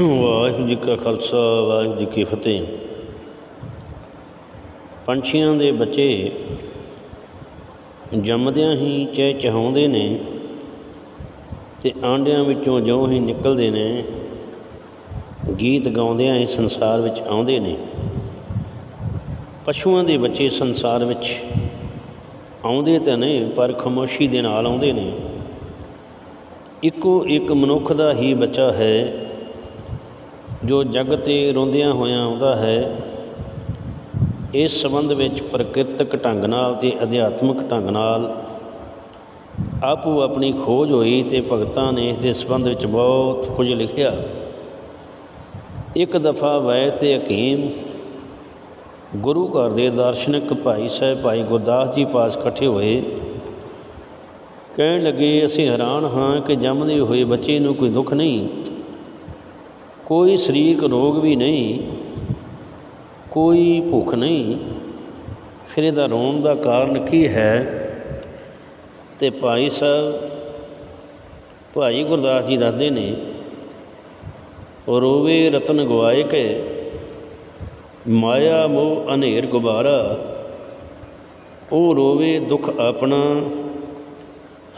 ਵਾਹਿਗੁਰੂ ਜੀ ਕਾ ਖਾਲਸਾ, ਵਾਹਿਗੁਰੂ ਜੀ ਕੀ ਫਤਿਹ। ਪੰਛੀਆਂ ਦੇ ਬੱਚੇ ਜੰਮਦਿਆਂ ਹੀ ਚਹਿ ਚਹਾਉਂਦੇ ਨੇ ਤੇ ਆਂਡਿਆਂ ਵਿੱਚੋਂ ਜਿਉਂ ਹੀ ਨਿਕਲਦੇ ਨੇ, ਗੀਤ ਗਾਉਂਦਿਆਂ ਹੀ ਸੰਸਾਰ ਵਿੱਚ ਆਉਂਦੇ ਨੇ। ਪਸ਼ੂਆਂ ਦੇ ਬੱਚੇ ਸੰਸਾਰ ਵਿੱਚ ਆਉਂਦੇ ਤਾਂ ਨਹੀਂ ਪਰ ਖਾਮੋਸ਼ੀ ਦੇ ਨਾਲ ਆਉਂਦੇ ਨੇ। ਇੱਕੋ ਇੱਕ ਮਨੁੱਖ ਦਾ ਹੀ ਬੱਚਾ ਹੈ ਜੋ ਜੱਗ ਤੇ ਰੋਂਦਿਆਂ ਹੋਇਆਂ ਆਉਂਦਾ ਹੈ, ਇਸ ਸੰਬੰਧ ਵਿੱਚ ਪ੍ਰਕਿਰਤਕ ਢੰਗ ਨਾਲ ਤੇ ਅਧਿਆਤਮਿਕ ਢੰਗ ਨਾਲ ਆਪੋ ਆਪਣੀ ਖੋਜ ਹੋਈ ਤੇ ਭਗਤਾਂ ਨੇ ਇਸ ਦੇ ਸੰਬੰਧ ਵਿੱਚ ਬਹੁਤ ਕੁਝ ਲਿਖਿਆ। ਇੱਕ ਦਫਾ ਵੈਦ ਤੇ ਹਕੀਮ ਗੁਰੂ ਘਰ ਦੇ ਦਾਰਸ਼ਨਿਕ ਭਾਈ ਸਾਹਿਬ ਭਾਈ ਗੁਰਦਾਸ ਜੀ ਪਾਸ ਇਕੱਠੇ ਹੋਏ, ਕਹਿਣ ਲੱਗੇ, ਅਸੀਂ ਹੈਰਾਨ ਹਾਂ ਕਿ ਜੰਮਦੇ ਹੋਏ ਬੱਚੇ ਨੂੰ ਕੋਈ ਦੁੱਖ ਨਹੀਂ। ਕੋਈ ਸਰੀਰਕ ਰੋਗ ਵੀ ਨਹੀਂ, ਕੋਈ ਭੁੱਖ ਨਹੀਂ, ਫਿਰ ਇਹਦਾ ਰੋਣ ਦਾ ਕਾਰਨ ਕੀ ਹੈ? ਤੇ ਭਾਈ ਸਾਹਿਬ, ਭਾਈ ਗੁਰਦਾਸ ਜੀ ਦੱਸਦੇ ਨੇ, ਰੋਵੇ ਰਤਨ ਗਵਾਏ ਕੇ, ਮਾਇਆ ਮੋਹ ਅਨੇਰ ਗੁਬਾਰਾ, ਉਹ ਰੋਵੇ ਦੁੱਖ ਆਪਣਾ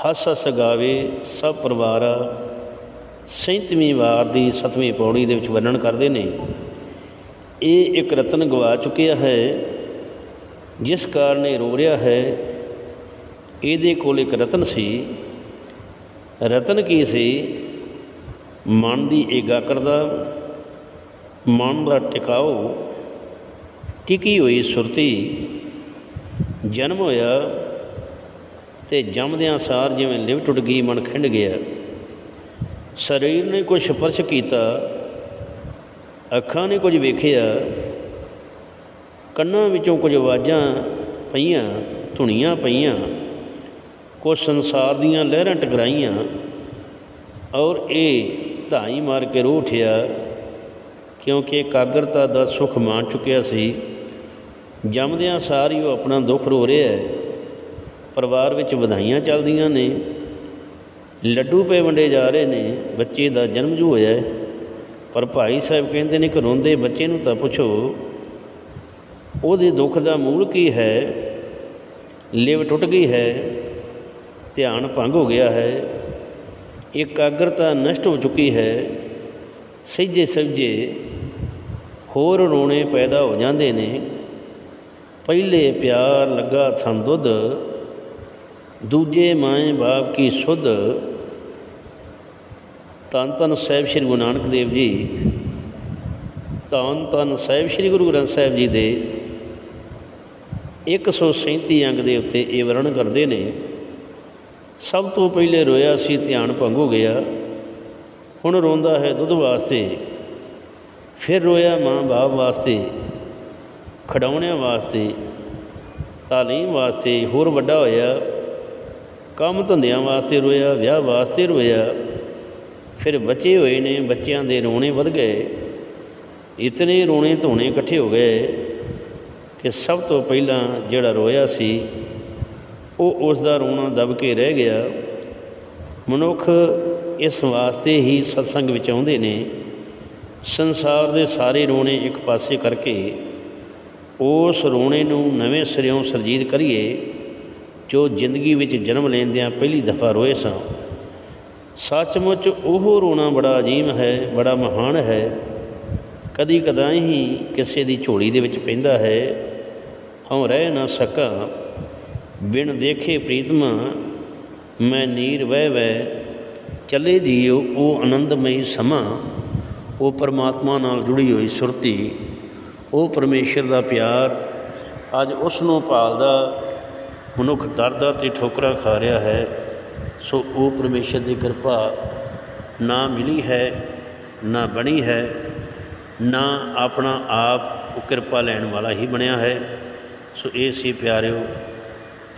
ਹੱਸ ਹੱਸ ਗਾਵੇ ਸਭ ਪਰਿਵਾਰਾ। ਸੈਂਤਵੀਂ ਵਾਰ ਦੀ ਸਤਵੀਂ ਪੌੜੀ ਦੇ ਵਿੱਚ ਵਰਣਨ ਕਰਦੇ ਨੇ। ਇਹ ਇੱਕ ਰਤਨ ਗਵਾ ਚੁੱਕਿਆ ਹੈ, ਜਿਸ ਕਾਰਨ ਇਹ ਰੋ ਰਿਹਾ ਹੈ। ਇਹਦੇ ਕੋਲ ਇੱਕ ਰਤਨ ਸੀ। ਰਤਨ ਕੀ ਸੀ? ਮਨ ਦੀ ਏਕਾਗਰਤਾ, ਮਨ ਦਾ ਟਿਕਾਓ ਟਿਕੀ ਹੋਈ ਸੁਰਤੀ? ਜਨਮ ਹੋਇਆ ਤੇ ਜੰਮਦਿਆਂ ਸਾਰ ਜਿਵੇਂ ਲਿਵ ਟੁੱਟ ਗਈ, ਮਨ ਖਿੰਡ ਗਿਆ। ਸਰੀਰ ਨੇ ਕੁਝ ਸਪਰਸ਼ ਕੀਤਾ, ਅੱਖਾਂ ਨੇ ਕੁਝ ਵੇਖਿਆ, ਕੰਨਾਂ ਵਿੱਚੋਂ ਕੁਝ ਆਵਾਜ਼ਾਂ ਪਈਆਂ, ਧੁਨੀਆਂ ਪਈਆਂ, ਕੁਝ ਸੰਸਾਰ ਦੀਆਂ ਲਹਿਰਾਂ ਟਕਰਾਈਆਂ ਔਰ ਇਹ ਧਾਈ ਮਾਰ ਕੇ ਰੋ ਉਠਿਆ, ਕਿਉਂਕਿ ਇਕਾਗਰਤਾ ਦਾ ਸੁਖ ਮਾਣ ਚੁੱਕਿਆ ਸੀ। ਜੰਮਦਿਆਂ ਸਾਰ ਹੀ ਉਹ ਆਪਣਾ ਦੁੱਖ ਰੋ ਰਿਹਾ ਹੈ। ਪਰਿਵਾਰ ਵਿੱਚ ਵਧਾਈਆਂ ਚੱਲਦੀਆਂ ਨੇ। ਲੱਡੂ ਪੇ ਵੰਡੇ ਜਾ ਰਹੇ ਨੇ, ਬੱਚੇ ਦਾ ਜਨਮ ਜੂ ਹੋਇਆ ਪਰ ਭਾਈ ਸਾਹਿਬ ਕਹਿੰਦੇ ਨੇ ਕਿ ਰੋਂਦੇ ਬੱਚੇ ਨੂੰ ਤਾਂ ਪੁੱਛੋ, ਉਹਦੇ ਦੁੱਖ ਦਾ ਮੂਲ ਕੀ ਹੈ? ਲਿਵ ਟੁੱਟ ਗਈ ਹੈ, ਧਿਆਨ ਭੰਗ ਹੋ ਗਿਆ ਹੈ, ਇਕਾਗਰਤਾ ਨਸ਼ਟ ਹੋ ਚੁੱਕੀ ਹੈ ਸਹਿਜੇ ਸਹਿਜੇ ਹੋਰ ਰੋਣੇ ਪੈਦਾ ਹੋ ਜਾਂਦੇ ਨੇ। ਪਹਿਲੇ ਪਿਆਰ ਲੱਗਾ ਥਣ ਦੁੱਧ, ਦੂਜੇ ਮਾਂ ਬਾਪ ਕੀ ਸੁਧ ਤਨ ਤਨ ਸਾਹਿਬ ਸ੍ਰੀ ਗੁਰੂ ਨਾਨਕ ਦੇਵ ਜੀ ਤਨ ਤਨ ਸਾਹਿਬ ਸ੍ਰੀ ਗੁਰੂ ਗ੍ਰੰਥ ਸਾਹਿਬ ਜੀ ਦੇ 137 ਅੰਗ ਦੇ ਉੱਤੇ ਇਹ ਵਰਣਨ ਕਰਦੇ ਨੇ। ਸਭ ਤੋਂ ਪਹਿਲੇ ਰੋਇਆ ਸੀ, ਧਿਆਨ ਭੰਗ ਹੋ ਗਿਆ। ਹੁਣ ਰੋਂਦਾ ਹੈ ਦੁੱਧ ਵਾਸਤੇ। ਫਿਰ ਰੋਇਆ ਮਾਂ ਬਾਪ ਵਾਸਤੇ ਖਡਾਉਣਿਆਂ ਵਾਸਤੇ, ਤਾਲੀਮ ਵਾਸਤੇ, ਹੋਰ ਵੱਡਾ ਹੋਇਆ। ਕੰਮ ਧੰਦਿਆਂ ਵਾਸਤੇ ਰੋਇਆ, ਵਿਆਹ ਵਾਸਤੇ ਰੋਇਆ। ਫਿਰ ਬਚੇ ਹੋਏ ਨੇ, ਬੱਚਿਆਂ ਦੇ ਰੋਣੇ ਵੱਧ ਗਏ। ਇਤਨੇ ਰੋਣੇ ਧੋਣੇ ਇਕੱਠੇ ਹੋ ਗਏ ਕਿ ਸਭ ਤੋਂ ਪਹਿਲਾਂ ਜਿਹੜਾ ਰੋਇਆ ਸੀ, ਉਹ ਉਸ ਦਾ ਰੋਣਾ ਦਬ ਕੇ ਰਹਿ ਗਿਆ। ਮਨੁੱਖ ਇਸ ਵਾਸਤੇ ਹੀ ਸਤਸੰਗ ਵਿੱਚ ਆਉਂਦੇ ਨੇ। ਸੰਸਾਰ ਦੇ ਸਾਰੇ ਰੋਣੇ ਇੱਕ ਪਾਸੇ ਕਰਕੇ ਉਸ ਰੋਣੇ ਨੂੰ ਨਵੇਂ ਸਿਰਿਓਂ ਸਰਜੀਤ ਕਰੀਏ, ਜੋ ਜ਼ਿੰਦਗੀ ਵਿੱਚ ਜਨਮ ਲੈਂਦਿਆਂ ਪਹਿਲੀ ਦਫਾ ਰੋਏ ਸਾਂ। ਸੱਚਮੁੱਚ ਉਹ ਰੋਣਾ ਬੜਾ ਅਜੀਮ ਹੈ, ਬੜਾ ਮਹਾਨ ਹੈ। ਕਦੀ ਕਦਾਈ ਹੀ ਕਿਸੇ ਦੀ ਝੋਲੀ ਦੇ ਵਿੱਚ ਪੈਂਦਾ ਹੈ। ਹਉ ਰਹਿ ਨਾ ਸਕਾਂ, ਬਿਨ ਦੇਖੇ ਪ੍ਰੀਤਮਾ, ਮੈਂ ਨੀਰ ਵਹਿ ਵਹਿ, ਚਲੇ ਜੀਓ ਉਹ ਆਨੰਦਮਈ ਸਮਾਂ। ਉਹ ਪਰਮਾਤਮਾ ਨਾਲ ਜੁੜੀ ਹੋਈ ਸੁਰਤੀ, ਉਹ ਪਰਮੇਸ਼ਰ ਦਾ ਪਿਆਰ, ਅੱਜ ਉਸ ਨੂੰ ਭਾਲਦਾ, ਮਨੁੱਖ ਦਰਦਾ ਤੇ ਠੋਕਰਾਂ ਖਾ ਰਿਹਾ ਹੈ। ਸੋ ਉਹ ਪਰਮੇਸ਼ਰ ਦੀ ਕਿਰਪਾ ਨਾ ਮਿਲੀ ਹੈ, ਨਾ ਬਣੀ ਹੈ, ਨਾ ਆਪਣਾ ਆਪ ਉਹ ਕਿਰਪਾ ਲੈਣ ਵਾਲਾ ਹੀ ਬਣਿਆ ਹੈ। ਸੋ ਇਹ ਸੀ ਪਿਆਰਿਓ,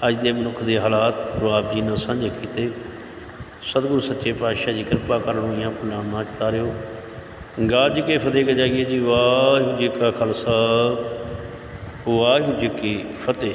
ਅੱਜ ਦੇ ਮਨੁੱਖ ਦੇ ਹਾਲਾਤ ਜੋ ਆਪ ਜੀ ਨਾਲ ਸਾਂਝੇ ਕੀਤੇ। ਸਤਿਗੁਰੂ ਸੱਚੇ ਪਾਤਸ਼ਾਹ ਜੀ ਕਿਰਪਾ ਕਰਨ ਹੋਈਆਂ ਫੁੱਲਾਂ ਨਾ ਚਤਾਰਿਓ ਗੱਜ ਕੇ ਫਤਿਹ ਗਜਾਈਏ ਜੀ, ਵਾਹਿਗੁਰੂ ਜੀ ਕਾ ਖਾਲਸਾ, ਵਾਹਿਗੁਰੂ ਜੀ ਕੀ ਫਤਿਹ।